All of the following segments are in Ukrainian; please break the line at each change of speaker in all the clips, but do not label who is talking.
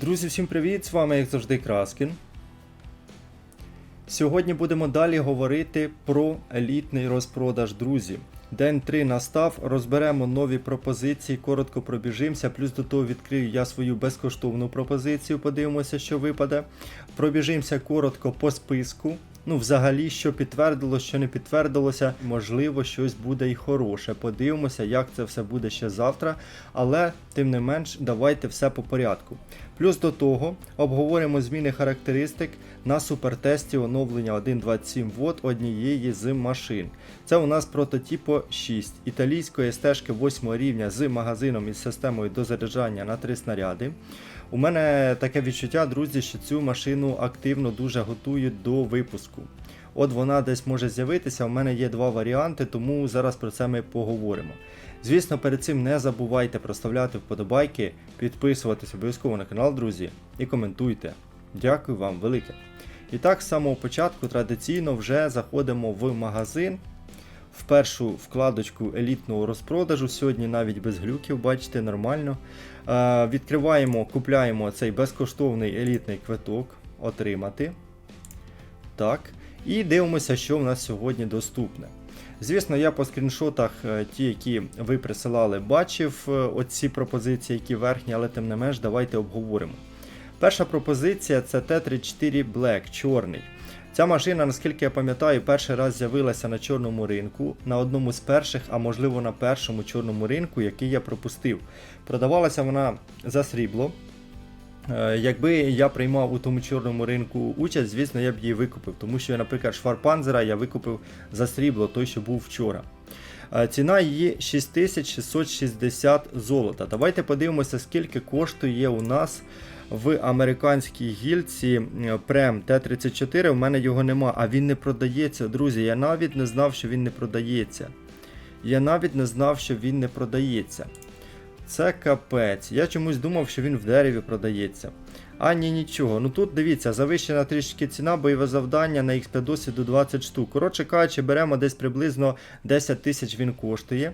Друзі, всім привіт! З вами, як завжди, Краскін. Сьогодні будемо далі говорити про елітний розпродаж, друзі. День 3 настав, розберемо нові пропозиції, коротко пробіжимося, плюс до того відкрию я свою безкоштовну пропозицію, подивимося, що випаде. Пробіжимося коротко по списку. Ну, взагалі, що підтвердилося, що не підтвердилося, можливо, щось буде і хороше. Подивимося, як це все буде ще завтра. Але, тим не менш, давайте все по порядку. Плюс до того обговоримо зміни характеристик на супертесті оновлення 1.27 вод однієї з машин. Це у нас прототипо 6 італійської стежки 8 рівня з магазином із системою дозаряджання на 3 снаряди. У мене таке відчуття, друзі, що цю машину активно дуже готують до випуску. От вона десь може з'явитися. У мене є два варіанти, тому зараз про це ми поговоримо. Звісно, перед цим не забувайте проставляти вподобайки, підписуватись обов'язково на канал, друзі, і коментуйте. Дякую вам велике. І так, з самого початку традиційно вже заходимо в магазин. В першу вкладочку елітного розпродажу. Сьогодні навіть без глюків, бачите, нормально. Е, відкриваємо, купляємо цей безкоштовний елітний квиток. Отримати. Так. І дивимося, що в нас сьогодні доступне. Звісно, я по скріншотах, е, ті, які ви присилали, бачив е, оці пропозиції, які верхні, але тим не менш, давайте обговоримо. Перша пропозиція це Т-34 Black, чорний. Ця машина, наскільки я пам'ятаю, перший раз з'явилася на чорному ринку, на одному з перших, а можливо на першому чорному ринку, який я пропустив. Продавалася вона за срібло. Е, Якби я приймав у тому чорному ринку участь, звісно, я б її викупив, тому що, наприклад, Шварпанзера я викупив за срібло, той, що був вчора. Е, Ціна її 6660 золота. Давайте подивимося, скільки коштує у нас в американській гільці е, Прем Т-34. У мене його нема, а він не продається. Друзі, я навіть не знав, що він не продається. Я навіть не знав, що він не продається. Це капець. Я чомусь думав, що він в дереві продається. А ні, нічого. Ну тут дивіться, завищена трішки ціна, бойове завдання на XP досвіду 20 штук. Коротше кажучи, беремо десь приблизно 10 тисяч він коштує.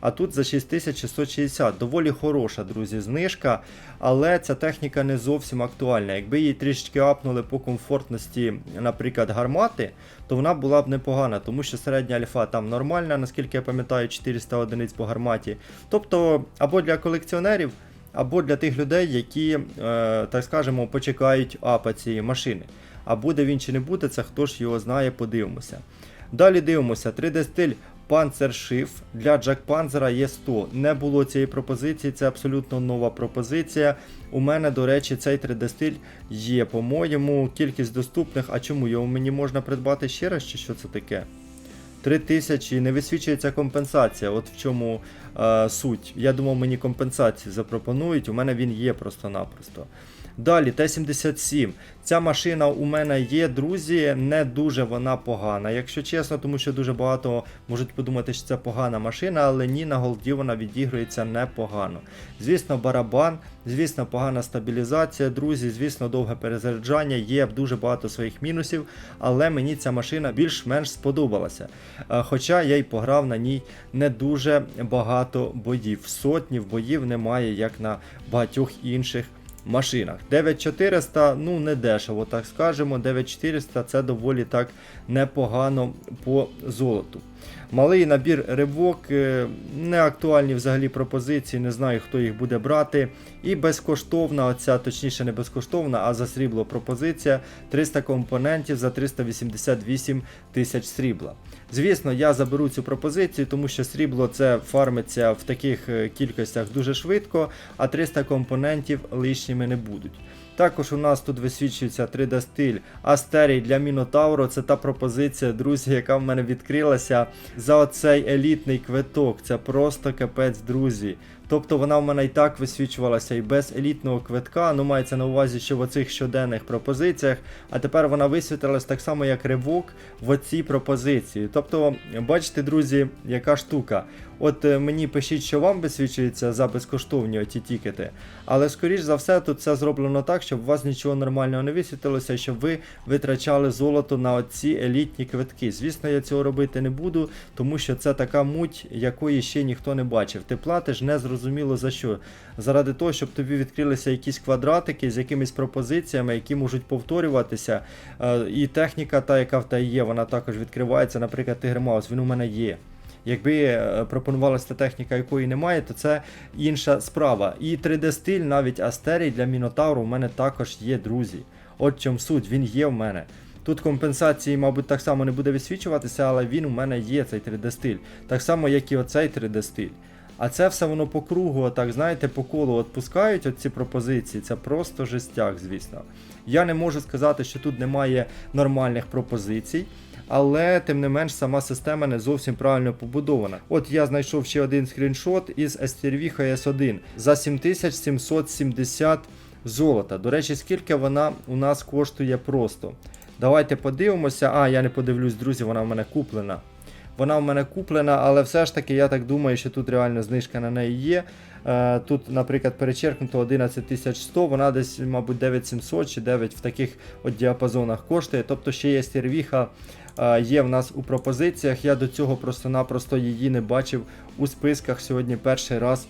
А тут за 6660. Доволі хороша, друзі, знижка. Але ця техніка не зовсім актуальна. Якби її трішки апнули по комфортності, наприклад, гармати, то вона була б непогана, тому що середня альфа там нормальна, наскільки я пам'ятаю, 400 одиниць по гарматі. Тобто, або для колекціонерів, або для тих людей, які, е, так скажемо, почекають апа цієї машини. А буде він чи не буде, це хто ж його знає, подивимося. Далі дивимося, 3D стиль Panzer для Panzer є 100. Не було цієї пропозиції, це абсолютно нова пропозиція. У мене, до речі, цей 3D стиль є, по-моєму, кількість доступних. А чому його мені можна придбати ще раз, чи що це таке? 3000 не висвічується компенсація. От в чому е, суть. Я думав, мені компенсацію запропонують. У мене він є просто-напросто. Далі Т-77. Ця машина у мене є, друзі, не дуже вона погана, якщо чесно, тому що дуже багато можуть подумати, що це погана машина, але ні, на голді вона відігрується непогано. Звісно, барабан, звісно, погана стабілізація, друзі, звісно, довге перезаряджання, є дуже багато своїх мінусів, але мені ця машина більш-менш сподобалася. Е, Хоча я й пограв на ній не дуже багато боїв. Сотнів боїв немає, як на багатьох інших машинах. 9400, ну не дешево, так скажемо. 9400 це доволі так непогано по золоту. Малий набір ривок, е, не актуальні взагалі пропозиції, не знаю, хто їх буде брати. І безкоштовна, оця, точніше, не безкоштовна, а за срібло пропозиція 300 компонентів за 388 тисяч срібла. Звісно, я заберу цю пропозицію, тому що срібло це фармиться в таких е, кількостях дуже швидко, а 300 компонентів лишніми не будуть. Також у нас тут висвічується 3D стиль Астерій для Мінотавро. Це та пропозиція, друзі, яка в мене відкрилася за оцей елітний квиток. Це просто капець, друзі. Тобто вона в мене і так висвічувалася і без елітного квитка, ну мається на увазі, що в оцих щоденних пропозиціях, а тепер вона висвітилась так само, як ривок в оцій пропозиції. Тобто, бачите, друзі, яка штука. От е, мені пишіть, що вам висвічується за безкоштовні оті тікети. Але скоріш за все, тут це зроблено так, щоб у вас нічого нормального не висвітилося, щоб ви витрачали золото на оці елітні квитки. Звісно, я цього робити не буду, тому що це така муть, якої ще ніхто не бачив. Ти платиш незрозуміло за що. Заради того, щоб тобі відкрилися якісь квадратики з якимись пропозиціями, які можуть повторюватися. Е, І техніка, та, яка в тебе є, вона також відкривається. Наприклад, Mouse, він у мене є. Якби е, пропонувалася та техніка, якої немає, то це інша справа. І 3D-стиль, навіть Астерій для Мінотавру, у мене також є, друзі. От чому суть, він є в мене. Тут компенсації, мабуть, так само не буде висвічуватися, але він у мене є, цей 3D-стиль. Так само, як і оцей 3D-стиль. А це все воно по кругу, отак, знаєте, по колу от пускають от ці пропозиції. Це просто жестяк, звісно. Я не можу сказати, що тут немає нормальних пропозицій. Але тим не менш сама система не зовсім правильно побудована. От я знайшов ще один скріншот із STRV HS1 за 7770 золота. До речі, скільки вона у нас коштує просто. Давайте подивимося. А, я не подивлюсь, друзі, вона в мене куплена. Вона в мене куплена, але все ж таки я так думаю, що тут реально знижка на неї є. Е, Тут, наприклад, перечеркнуто 11100, вона десь, мабуть, 9700 чи 9 в таких от діапазонах коштує. Тобто ще є стервіха, е, є в нас у пропозиціях. Я до цього просто-напросто її не бачив у списках сьогодні перший раз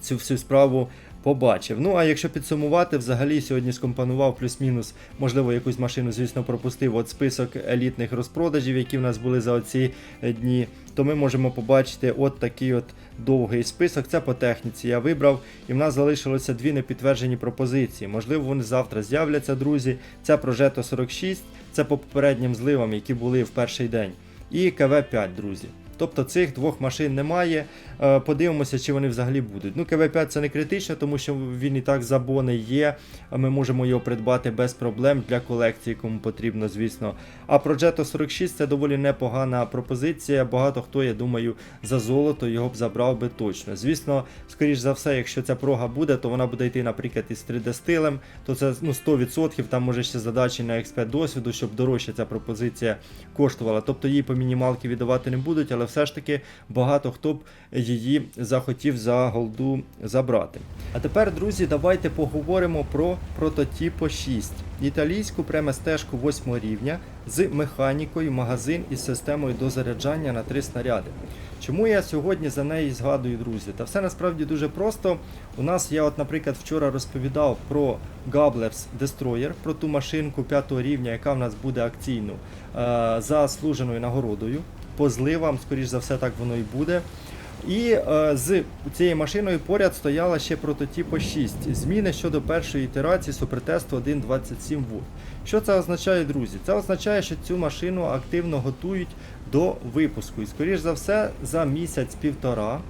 цю всю справу побачив. Ну а якщо підсумувати, взагалі сьогодні скомпонував плюс-мінус, можливо, якусь машину, звісно, пропустив от список елітних розпродажів, які в нас були за оці е, дні. То ми можемо побачити от такий от довгий список. Це по техніці я вибрав, і в нас залишилося дві непідтверджені пропозиції. Можливо, вони завтра з'являться, друзі. Це Progetto 46, це по попереднім зливам, які були в перший день. І КВ5, друзі. Тобто цих двох машин немає. Е, Подивимося, чи вони взагалі будуть. Ну, КВ5 це не критично, тому що він і так за бони є. Ми можемо його придбати без проблем для колекції, кому потрібно, звісно. А Progetto 46 це доволі непогана пропозиція. Багато хто, я думаю, за золото його б забрав би точно. Звісно, скоріш за все, якщо ця прога буде, то вона буде йти, наприклад, із 3D-стилем, то це ну, 100%. Там може ще задачі на експерт досвіду, щоб дорожче ця пропозиція коштувала. Тобто її по мінімалки віддавати не будуть, але все ж таки багато хто б її захотів за голду забрати. А тепер, друзі, давайте поговоримо про прототіпо 6. Італійську преместежку 8 рівня з механікою, магазин із системою дозаряджання на 3 снаряди. Чому я сьогодні за неї згадую, друзі? Та все насправді дуже просто. У нас я, от, наприклад, вчора розповідав про Gabblers Destroyer, про ту машинку 5 рівня, яка в нас буде акційно е, заслуженою нагородою. По зливам, скоріш за все, так воно і буде. І е, з цією машиною поряд стояла ще прототіпо 6. Зміни щодо першої ітерації супертесту 1.27 В. Що це означає, друзі? Це означає, що цю машину активно готують до випуску. І, скоріш за все, за місяць-півтора,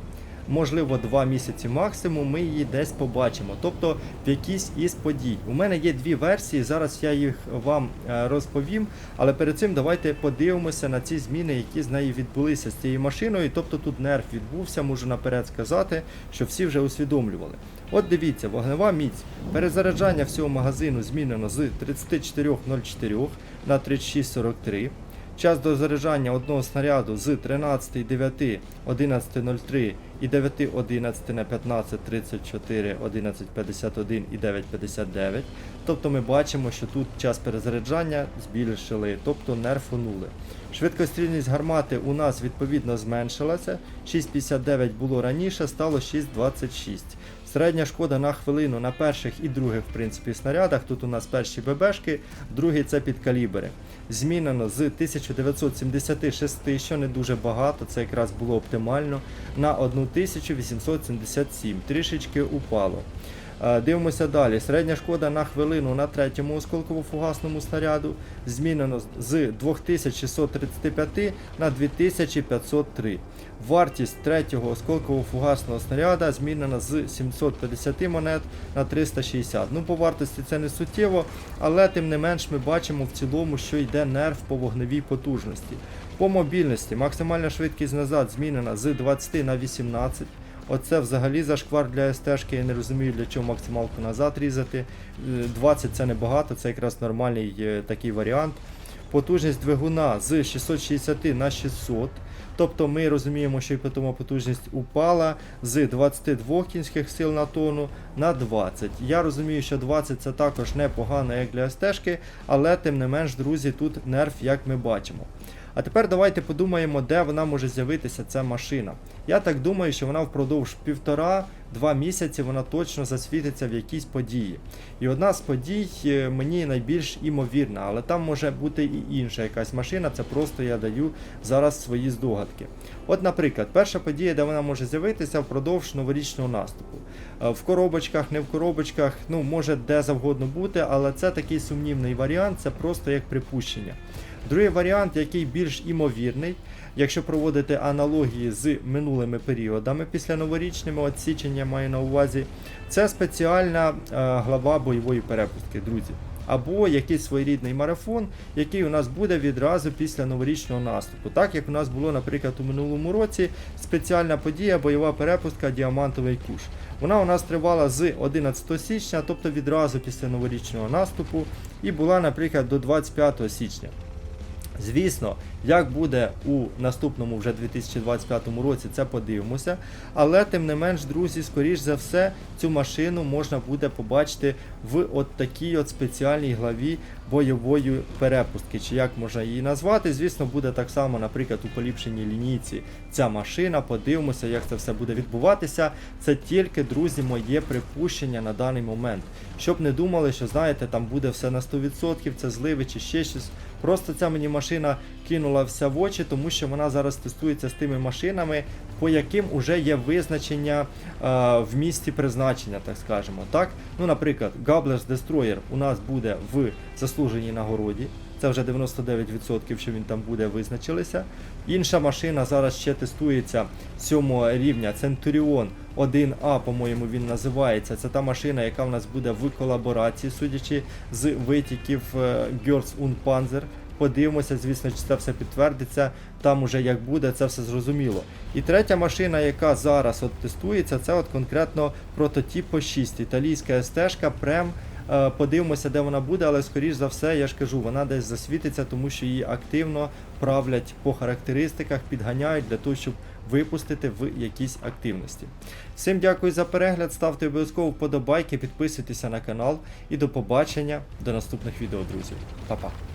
можливо, два місяці максимум, ми її десь побачимо. Тобто в якійсь із подій. У мене є дві версії, зараз я їх вам е, розповім. Але перед цим давайте подивимося на ці зміни, які з нею відбулися з цією машиною. Тобто тут нерв відбувся, можу наперед сказати, що всі вже усвідомлювали. От дивіться, вогнева міць. Перезаряджання всього магазину змінено з 34.04 на 36.43. Час до заряджання одного снаряду з 13.9 11.03 і 9.11 на 15.34 11.51 і 9.59. Тобто ми бачимо, що тут час перезаряджання збільшили, тобто нерфонули. Швидкострільність гармати у нас відповідно зменшилася. 6.59 було раніше, стало 6.26. Середня шкода на хвилину на перших і других в принципі, снарядах. Тут у нас перші ББшки, другий це підкалібри. Змінено з 1976, що не дуже багато, це якраз було оптимально, на 1877. Трішечки упало. Е, Дивимося далі. Середня шкода на хвилину на третьому осколково-фугасному снаряду змінено з 2635 на 2503. Вартість третього осколково-фугасного снаряда змінена з 750 монет на 360. Ну, по вартості це не суттєво, але тим не менш ми бачимо в цілому, що йде нерв по вогневій потужності. По мобільності максимальна швидкість назад змінена з 20 на 18. Оце взагалі зашквар для СТ-шки, я не розумію, для чого максималку назад різати. Е, 20 це небагато, це якраз нормальний е, такий варіант. потужність двигуна з 660 на 600. Тобто ми розуміємо, що і тому потужність упала з 22 кінських сил на тонну на 20. Я розумію, що 20 це також непогано як для СТ-шки, але тим не менш, друзі, тут нерв, як ми бачимо. А тепер давайте подумаємо, де вона може з'явитися, ця машина. Я так думаю, що вона впродовж півтора-два місяці вона точно засвітиться в якійсь події. І одна з подій е, мені найбільш імовірна, але там може бути і інша якась машина, це просто я даю зараз свої здогадки. От, наприклад, перша подія, де вона може з'явитися впродовж новорічного наступу. Е, В коробочках, не в коробочках, ну може де завгодно бути, але це такий сумнівний варіант, це просто як припущення. Другий варіант, який більш імовірний, якщо проводити аналогії з минулими періодами після новорічними, от січень я маю на увазі, це спеціальна е, глава бойової перепустки, друзі. Або якийсь своєрідний марафон, який у нас буде відразу після новорічного наступу. Так як у нас було, наприклад, у минулому році спеціальна подія, бойова перепустка Діамантовий куш. Вона у нас тривала з 11 січня, тобто відразу після новорічного наступу, і була, наприклад, до 25 січня. Звісно, як буде у наступному вже 2025 році, це подивимося. Але тим не менш, друзі, скоріш за все, цю машину можна буде побачити в от такій от спеціальній главі бойової перепустки, чи як можна її назвати. Звісно, буде так само, наприклад, у поліпшеній лінійці ця машина. Подивимося, як це все буде відбуватися. Це тільки, друзі, моє припущення на даний момент. Щоб не думали, що знаєте, там буде все на 100%, це зливи чи ще щось. Просто ця мені машина кинула вся в очі, тому що вона зараз тестується з тими машинами, по яким вже є визначення е, в місті призначення, так скажемо. Так? Ну, наприклад, Gablers Destroyer у нас буде в заслуженій нагороді. Це вже 99%, що він там буде, визначилися. Інша машина зараз ще тестується 7 рівня Centurion 1А, по-моєму, він називається. Це та машина, яка в нас буде в колаборації, судячи з витіків е, Girls und Panzer. Подивимося, звісно, чи це все підтвердиться. Там уже як буде, це все зрозуміло. І третя машина, яка зараз от тестується, це от конкретно прототип по 6. Італійська СТ-шка Прем. Е, Подивимося, де вона буде, але скоріш за все, я ж кажу, вона десь засвітиться, тому що її активно правлять по характеристиках, підганяють для того, щоб випустити в якійсь активності. Всім дякую за перегляд, ставте обов'язково вподобайки, підписуйтеся на канал і до побачення до наступних відео, друзі. Па-па.